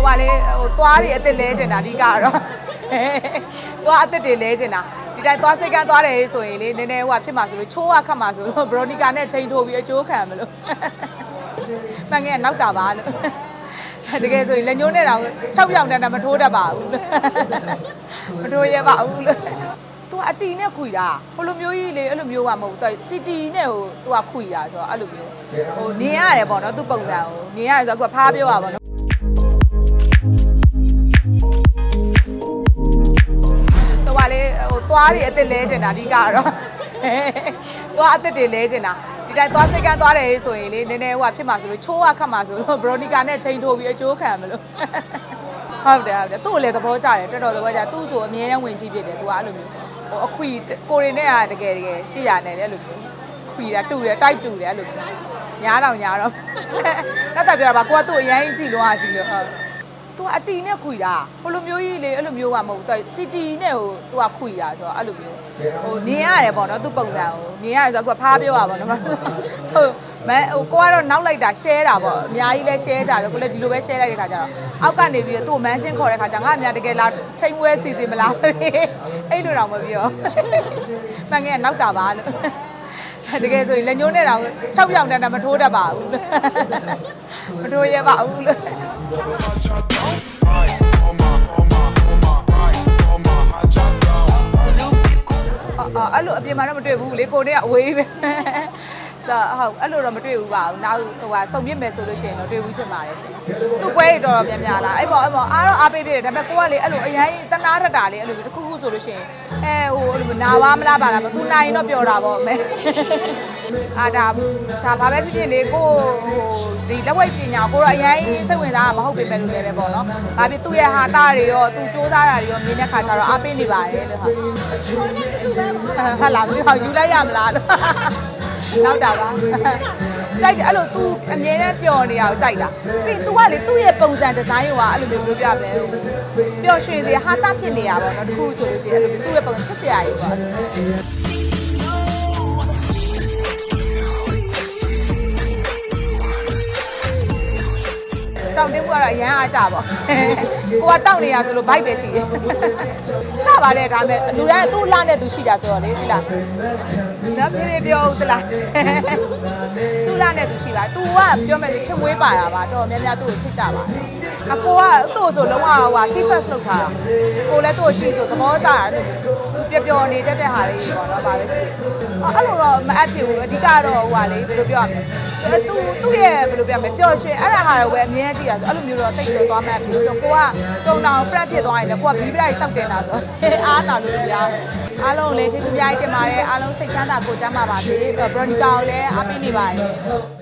ဟိုပါလေဟိုသွားတွေအစ်စ်လဲကျင်တာအဓိကတော့သွားအစ်စ်တွေလဲကျင်တာဒီတိုင်းသွားစိတ်ကန်းသွားတယ်ဆိုရင်လေနည်းနည်းဟိုကဖြစ်မှာဆိုလို့ချိုးရခတ်မှာဆိုလို့ဘရိုနီကာနဲ့ချိန်ထိုးပြီးအကျိုးခံမလို့မှန်ငယ်နောက်တာပါလို့တကယ်ဆိုရင်လက်ညှိုးနဲ့တော့6ပြောင်တန်းတာမထိုးတတ်ပါဘူးလို့မထိုးရပါဘူးလို့သူကအတီနဲ့ခွေတာဟိုလိုမျိုးကြီးလေအဲ့လိုမျိုးကမဟုတ်ဘူးသူတီတီနဲ့ဟိုသူကခွေတာဆိုတော့အဲ့လိုမျိုးဟိုနေရတယ်ပေါ့နော်သူပုံစံကိုနေရတယ်ဆိုတော့သူကဖားပြောတာပေါ့နော် သွားတွေအစ်စ်လဲကျင်တာအဓိကတော့သွားအစ်စ်တွေလဲကျင်တာဒီတိုင်းသွားစိတ်ကန်းသွားတယ်ဆိုရင်လေနည်းနည်းဟိုကဖြစ်မှာဆိုလို့ချိုးရခတ်မှာဆိုလို့ဘရိုနီကာနဲ့ချိန်ထိုးပြီးအကျိုးခံမလို့ဟုတ်တယ်ဟုတ်တယ်သူ့ကိုလည်းသဘောကျတယ်တော်တော်သဘောကျသူ့ဆိုအမြဲတမ်းဝင်ကြည့်ဖြစ်တယ်သူကအဲ့လိုမျိုးဟိုအခွီကိုရီနဲ့ကတကယ်တကယ်ကြည့်ရတယ်လေအဲ့လိုမျိုးခွီတာတူတယ်တိုက်တူတယ်အဲ့လိုမျိုးညားတော့ညားတော့တတ်တပြောတာပါကိုကသူ့အရင်ကြည့်လို့ဟာကြည့်လို့ဟုတ် သူကအတီနဲ့ခွေတာဟိုလိုမျိုးကြီးလေအဲ့လိုမျိုးကမဟုတ်ဘူးသူတီတီနဲ့ဟိုသူကခွေတာဆိုတော့အဲ့လိုမျိုးဟိုနေရတယ်ပေါ့နော်သူပုံစံကိုနေရတယ်ဆိုတော့ကိုကဖားပြောတာပေါ့နော်ဟုတ်မဲဟိုကိုကတော့နောက်လိုက်တာ share တာပေါ့အများကြီးလဲ share တာဆိုကိုလည်းဒီလိုပဲ share လိုက်တဲ့ခါကျတော့အောက်ကနေပြီးတော့သူ့ကို mention ခေါ်တဲ့ခါကျငါအများတကယ်လားချိန်ဝဲစီစီမလားဆိုပြီးအဲ့လိုတော့မပြောမှန်ငယ်နောက်တာပါလို့ တကယ်ဆိုရင်လက်ညှိုးနဲ့တော့6ပြောင်တန်းတာမထိုးတတ်ပါဘူးလို့မထိုးရပါဘူးလို့အော်အဲ့လိုအပြင်မှာတော့မတွေ့ဘူးလေကိုနဲ့ကအဝေးပဲ ဆိုဟုတ်အဲ့လိုတော့မတွေ့ဘူးပါဘူးနောက်ဟိုဟာစုံပြစ်မယ်ဆိုလို့ရှိရင်တော့တွေ့ဘူးချင်ပါတယ်ရှင်သူ့ပွဲတွေတော်တော်များများလားအဲ့ပေါ့အဲ့ပေါ့အားတော့အားပေးပြတယ်ဒါပေမဲ့ကိုကလေအဲ့လိုအရင်တနာထက်တာလေအဲ့လိုတစ်ခုခုဆိုလို့ရှိရင်အဲဟိုအဲ့လိုနာပါမလားပါလားမသူနိုင်တော့ပြောတာပေါ့အမဲအာဒါဒါဘာပဲဖြစ်ဖြစ်လေကိုဟိုဒီလက်ဝိတ်ပညာကိုတော့အရင်စိတ်ဝင်စားတာမဟုတ်ပေမဲ့လို့လည်းပဲပေါ့နော်ဘာဖြစ်သူ့ရဲ့ဟာတာတွေရောသူစူးစမ်းတာတွေရောမြင်တဲ့ခါကျတော့အားပေးနေပါတယ်လို့ဟုတ်ဟာလာမသိဘူးယူလိုက်ရမလားနောက်တာပါကြိုက်တယ်အဲ့လို तू အမြဲတမ်းပျော်နေတာကိုကြိုက်တာပြီး तू ကလေသူ့ရဲ့ပုံစံဒီဇိုင်းကအဲ့လိုမျိုးပြောပြမယ်ပျော်ရွှင်စေဟာတာဖြစ်နေရပါတော့တခုဆိုလို့ရှိရင်အဲ့လိုမျိုးသူ့ရဲ့ပုံစံချစ်စရာကြီးပေါ့တောင်တင်းမှုကတော့အရန်အားကြပါကိုကတောက်နေရဆိုလို့ဘိုက်ပဲရှိတယ်လှပါတယ်ဒါပေမဲ့လူတိုင်းသူ့လှနဲ့သူရှိတာဆိုတော့လေဒီလား နော်ပြေပြေပြောဦးသလားသူ့လှနဲ့သူရှိပါ तू ကပြောမယ်ဆိုချစ်မွေးပါတာပါတော်များများသူ့ကိုချစ်ကြပါတယ်အကိုကသူ့ဆိုလုံးဝဟိုဟာ safe first လောက်ထားတာကိုလည်းသူ့ကိုကြည့်ဆိုသဘောကျတာလေသူပျော်ပျော်နေတတ်တဲ့ဟာလေးပေါ့နော်ဗာပဲဖြစ်အဲ့လိုတော့မအပ်ဖြစ်ဘူးအဓိကတော့ဟိုဟာလေဘယ်လိုပြောရမလဲသူသူ့ရဲ့ဘယ်လိုပြောရမလဲပျော်ရွှင်အဲ့ဒါဟာတော့ပဲအမြဲကြည့်ရဆိုအဲ့လိုမျိုးတော့တိတ်တော့သွားမှဖြစ်ပြီးတော့ကိုကတုံတောင် friend ဖြစ်သွားရင်လည်းကိုကဘီဘီလိုက်ရှောက်တင်တာဆိုအားနာလို့တရား အားလုံးလည်းကျေးဇူးများကြီးတင်ပါတယ်အားလုံးစိတ်ချမ်းသာကိုယ်ကျမ်းပါပါစေဘရိုနီကာကိုလည်းအားပေးနေပါတယ်